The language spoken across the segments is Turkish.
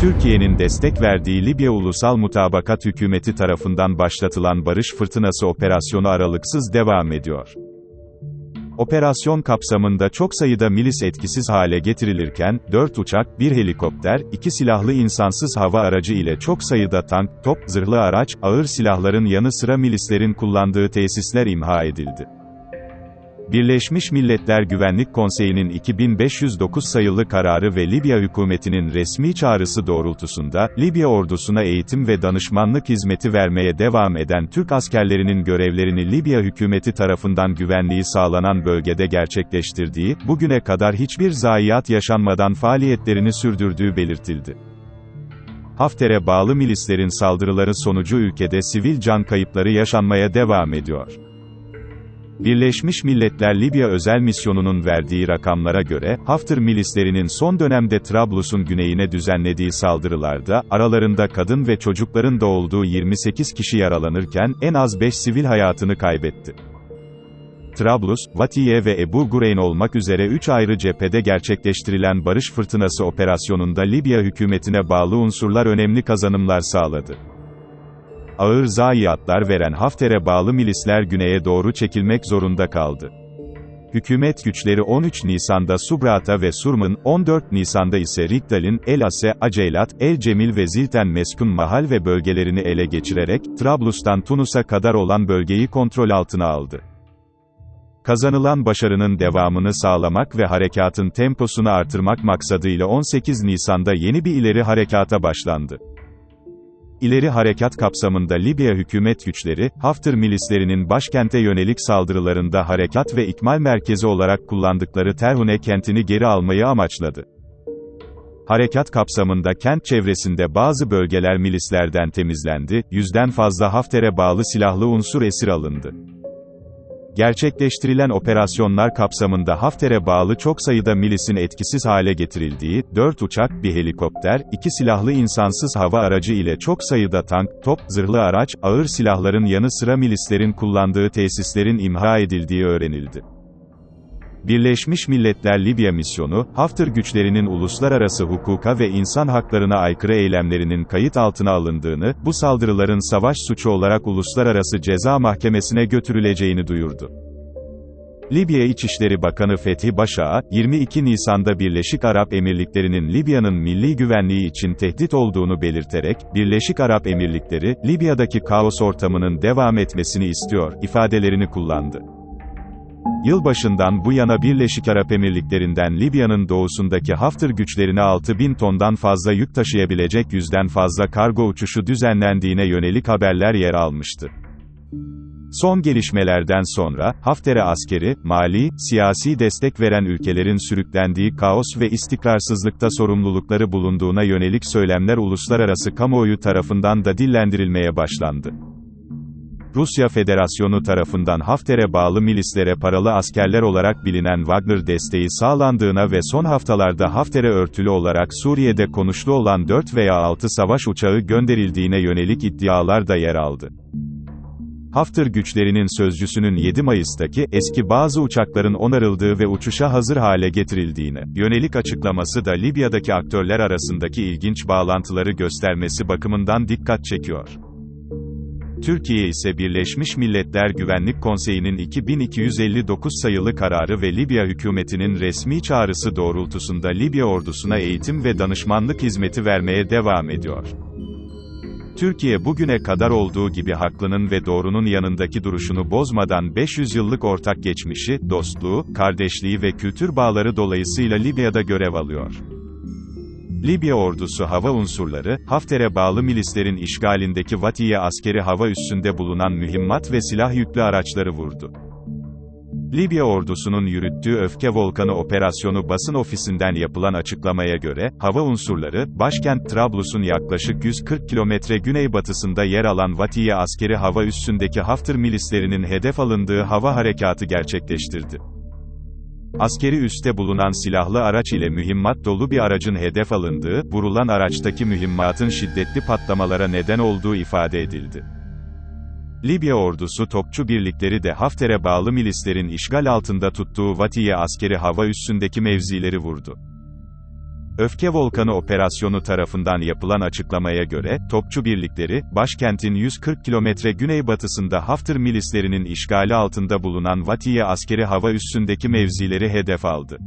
Türkiye'nin destek verdiği Libya Ulusal Mutabakat Hükümeti tarafından başlatılan Barış Fırtınası operasyonu aralıksız devam ediyor. Operasyon kapsamında çok sayıda milis etkisiz hale getirilirken, 4 uçak, 1 helikopter, 2 silahlı insansız hava aracı ile çok sayıda tank, top, zırhlı araç, ağır silahların yanı sıra milislerin kullandığı tesisler imha edildi. Birleşmiş Milletler Güvenlik Konseyi'nin 2509 sayılı kararı ve Libya hükümetinin resmi çağrısı doğrultusunda, Libya ordusuna eğitim ve danışmanlık hizmeti vermeye devam eden Türk askerlerinin görevlerini Libya hükümeti tarafından güvenliği sağlanan bölgede gerçekleştirdiği, bugüne kadar hiçbir zayiat yaşanmadan faaliyetlerini sürdürdüğü belirtildi. Hafter'e bağlı milislerin saldırıları sonucu ülkede sivil can kayıpları yaşanmaya devam ediyor. Birleşmiş Milletler Libya Özel Misyonu'nun verdiği rakamlara göre, Hafter milislerinin son dönemde Trablus'un güneyine düzenlediği saldırılarda, aralarında kadın ve çocukların da olduğu 28 kişi yaralanırken, en az 5 sivil hayatını kaybetti. Trablus, Vatiye ve Ebu Gureyn olmak üzere 3 ayrı cephede gerçekleştirilen Barış Fırtınası operasyonunda Libya hükümetine bağlı unsurlar önemli kazanımlar sağladı ağır zayiatlar veren Hafter'e bağlı milisler güneye doğru çekilmek zorunda kaldı. Hükümet güçleri 13 Nisan'da Subrata ve Surmun, 14 Nisan'da ise Rigdal'in, El Ase, Aceylat, El Cemil ve Zilten Meskun Mahal ve bölgelerini ele geçirerek, Trablus'tan Tunus'a kadar olan bölgeyi kontrol altına aldı. Kazanılan başarının devamını sağlamak ve harekatın temposunu artırmak maksadıyla 18 Nisan'da yeni bir ileri harekata başlandı. İleri harekat kapsamında Libya hükümet güçleri, Hafter milislerinin başkente yönelik saldırılarında harekat ve ikmal merkezi olarak kullandıkları Terhune kentini geri almayı amaçladı. Harekat kapsamında kent çevresinde bazı bölgeler milislerden temizlendi, yüzden fazla Hafter'e bağlı silahlı unsur esir alındı. Gerçekleştirilen operasyonlar kapsamında Hafter'e bağlı çok sayıda milisin etkisiz hale getirildiği, 4 uçak, bir helikopter, 2 silahlı insansız hava aracı ile çok sayıda tank, top, zırhlı araç, ağır silahların yanı sıra milislerin kullandığı tesislerin imha edildiği öğrenildi. Birleşmiş Milletler Libya Misyonu, Hafter güçlerinin uluslararası hukuka ve insan haklarına aykırı eylemlerinin kayıt altına alındığını, bu saldırıların savaş suçu olarak Uluslararası Ceza Mahkemesi'ne götürüleceğini duyurdu. Libya İçişleri Bakanı Fethi Başağa, 22 Nisan'da Birleşik Arap Emirlikleri'nin Libya'nın milli güvenliği için tehdit olduğunu belirterek, Birleşik Arap Emirlikleri, Libya'daki kaos ortamının devam etmesini istiyor, ifadelerini kullandı. Yılbaşından bu yana Birleşik Arap Emirlikleri'nden Libya'nın doğusundaki Hafter güçlerine 6 bin tondan fazla yük taşıyabilecek yüzden fazla kargo uçuşu düzenlendiğine yönelik haberler yer almıştı. Son gelişmelerden sonra, Hafter'e askeri, mali, siyasi destek veren ülkelerin sürüklendiği kaos ve istikrarsızlıkta sorumlulukları bulunduğuna yönelik söylemler uluslararası kamuoyu tarafından da dillendirilmeye başlandı. Rusya Federasyonu tarafından Hafter'e bağlı milislere paralı askerler olarak bilinen Wagner desteği sağlandığına ve son haftalarda Hafter'e örtülü olarak Suriye'de konuşlu olan 4 veya 6 savaş uçağı gönderildiğine yönelik iddialar da yer aldı. Hafter güçlerinin sözcüsünün 7 Mayıs'taki, eski bazı uçakların onarıldığı ve uçuşa hazır hale getirildiğine, yönelik açıklaması da Libya'daki aktörler arasındaki ilginç bağlantıları göstermesi bakımından dikkat çekiyor. Türkiye ise Birleşmiş Milletler Güvenlik Konseyi'nin 2259 sayılı kararı ve Libya hükümetinin resmi çağrısı doğrultusunda Libya ordusuna eğitim ve danışmanlık hizmeti vermeye devam ediyor. Türkiye bugüne kadar olduğu gibi haklının ve doğrunun yanındaki duruşunu bozmadan 500 yıllık ortak geçmişi, dostluğu, kardeşliği ve kültür bağları dolayısıyla Libya'da görev alıyor. Libya ordusu hava unsurları, Hafter'e bağlı milislerin işgalindeki Vatiye askeri hava üssünde bulunan mühimmat ve silah yüklü araçları vurdu. Libya ordusunun yürüttüğü Öfke Volkanı operasyonu basın ofisinden yapılan açıklamaya göre, hava unsurları, başkent Trablus'un yaklaşık 140 kilometre güneybatısında yer alan Vatiye askeri hava üssündeki Hafter milislerinin hedef alındığı hava harekatı gerçekleştirdi. Askeri üste bulunan silahlı araç ile mühimmat dolu bir aracın hedef alındığı, vurulan araçtaki mühimmatın şiddetli patlamalara neden olduğu ifade edildi. Libya ordusu topçu birlikleri de Hafter'e bağlı milislerin işgal altında tuttuğu Vatiye askeri hava üssündeki mevzileri vurdu. Öfke Volkanı operasyonu tarafından yapılan açıklamaya göre, topçu birlikleri, başkentin 140 kilometre güneybatısında Hafter milislerinin işgali altında bulunan Vatiye askeri hava üssündeki mevzileri hedef aldı.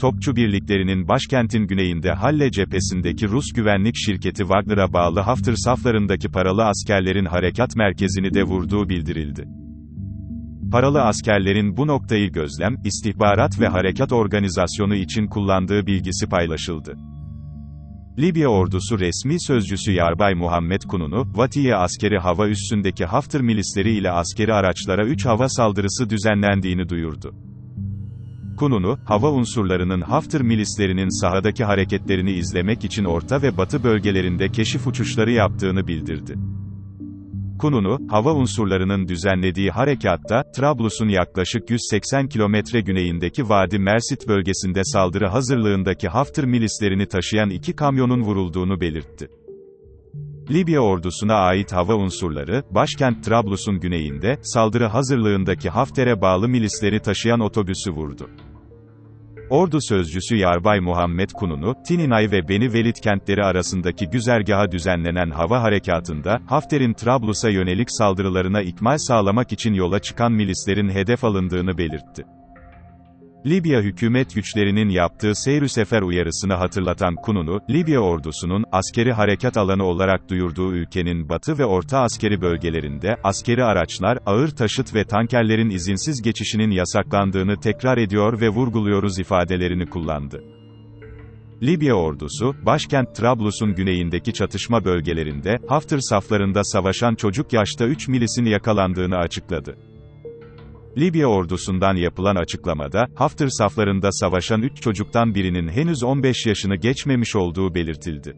Topçu birliklerinin başkentin güneyinde Halle cephesindeki Rus güvenlik şirketi Wagner'a bağlı Hafter saflarındaki paralı askerlerin harekat merkezini de vurduğu bildirildi. Paralı askerlerin bu noktayı gözlem, istihbarat ve harekat organizasyonu için kullandığı bilgisi paylaşıldı. Libya ordusu resmi sözcüsü Yarbay Muhammed Kununu, Vatiye askeri hava üssündeki Hafter milisleri ile askeri araçlara 3 hava saldırısı düzenlendiğini duyurdu. Kununu, hava unsurlarının Hafter milislerinin sahadaki hareketlerini izlemek için orta ve batı bölgelerinde keşif uçuşları yaptığını bildirdi. Kununu, hava unsurlarının düzenlediği harekatta, Trablus'un yaklaşık 180 kilometre güneyindeki Vadi Mersit bölgesinde saldırı hazırlığındaki Hafter milislerini taşıyan iki kamyonun vurulduğunu belirtti. Libya ordusuna ait hava unsurları, başkent Trablus'un güneyinde, saldırı hazırlığındaki Hafter'e bağlı milisleri taşıyan otobüsü vurdu. Ordu sözcüsü Yarbay Muhammed Kununu, Tininay ve Beni Velid kentleri arasındaki güzergaha düzenlenen hava harekatında, Hafter'in Trablus'a yönelik saldırılarına ikmal sağlamak için yola çıkan milislerin hedef alındığını belirtti. Libya hükümet güçlerinin yaptığı seyr sefer uyarısını hatırlatan Kununu, Libya ordusunun, askeri harekat alanı olarak duyurduğu ülkenin batı ve orta askeri bölgelerinde, askeri araçlar, ağır taşıt ve tankerlerin izinsiz geçişinin yasaklandığını tekrar ediyor ve vurguluyoruz ifadelerini kullandı. Libya ordusu, başkent Trablus'un güneyindeki çatışma bölgelerinde, Hafter saflarında savaşan çocuk yaşta 3 milisin yakalandığını açıkladı. Libya ordusundan yapılan açıklamada, Hafter saflarında savaşan 3 çocuktan birinin henüz 15 yaşını geçmemiş olduğu belirtildi.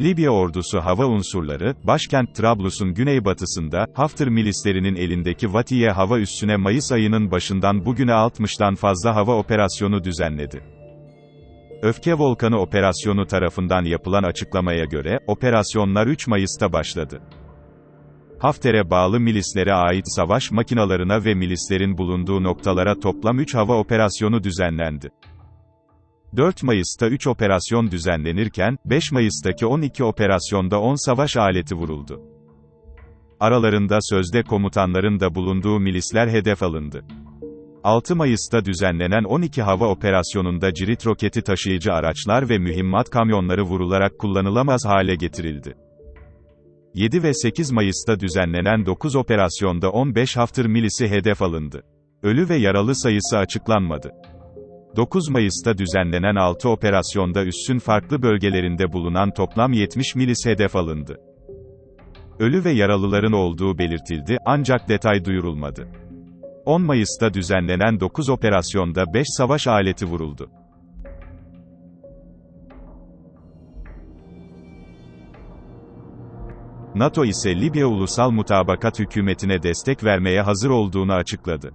Libya ordusu hava unsurları, başkent Trablus'un güneybatısında, Hafter milislerinin elindeki Vatiye hava üssüne Mayıs ayının başından bugüne 60'tan fazla hava operasyonu düzenledi. Öfke Volkanı operasyonu tarafından yapılan açıklamaya göre, operasyonlar 3 Mayıs'ta başladı. Hafter'e bağlı milislere ait savaş makinalarına ve milislerin bulunduğu noktalara toplam 3 hava operasyonu düzenlendi. 4 Mayıs'ta 3 operasyon düzenlenirken, 5 Mayıs'taki 12 operasyonda 10 savaş aleti vuruldu. Aralarında sözde komutanların da bulunduğu milisler hedef alındı. 6 Mayıs'ta düzenlenen 12 hava operasyonunda cirit roketi taşıyıcı araçlar ve mühimmat kamyonları vurularak kullanılamaz hale getirildi. 7 ve 8 Mayıs'ta düzenlenen 9 operasyonda 15 Hafter milisi hedef alındı. Ölü ve yaralı sayısı açıklanmadı. 9 Mayıs'ta düzenlenen 6 operasyonda üssün farklı bölgelerinde bulunan toplam 70 milis hedef alındı. Ölü ve yaralıların olduğu belirtildi, ancak detay duyurulmadı. 10 Mayıs'ta düzenlenen 9 operasyonda 5 savaş aleti vuruldu. NATO ise Libya Ulusal Mutabakat Hükümeti'ne destek vermeye hazır olduğunu açıkladı.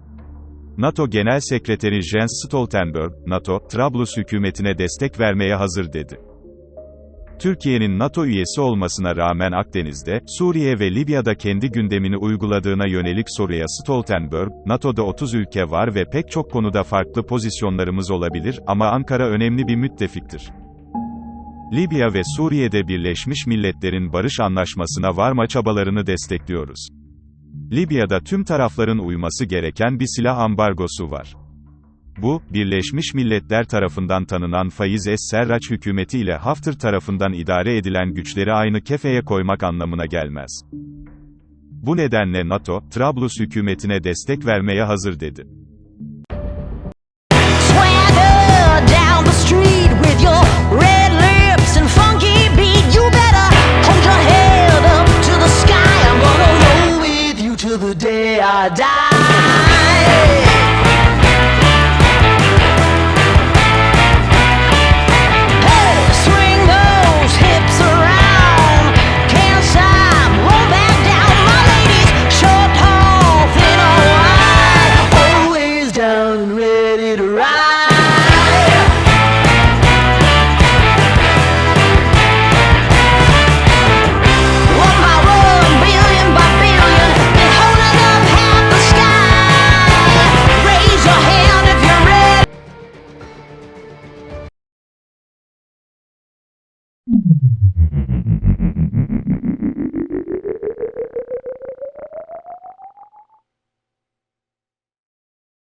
NATO Genel Sekreteri Jens Stoltenberg, NATO, Trablus hükümetine destek vermeye hazır dedi. Türkiye'nin NATO üyesi olmasına rağmen Akdeniz'de, Suriye ve Libya'da kendi gündemini uyguladığına yönelik soruya Stoltenberg, NATO'da 30 ülke var ve pek çok konuda farklı pozisyonlarımız olabilir ama Ankara önemli bir müttefiktir. Libya ve Suriye'de Birleşmiş Milletler'in barış anlaşmasına varma çabalarını destekliyoruz. Libya'da tüm tarafların uyması gereken bir silah ambargosu var. Bu, Birleşmiş Milletler tarafından tanınan Faiz Es-Serraç hükümeti ile Hafter tarafından idare edilen güçleri aynı kefeye koymak anlamına gelmez. Bu nedenle NATO, Trablus hükümetine destek vermeye hazır dedi.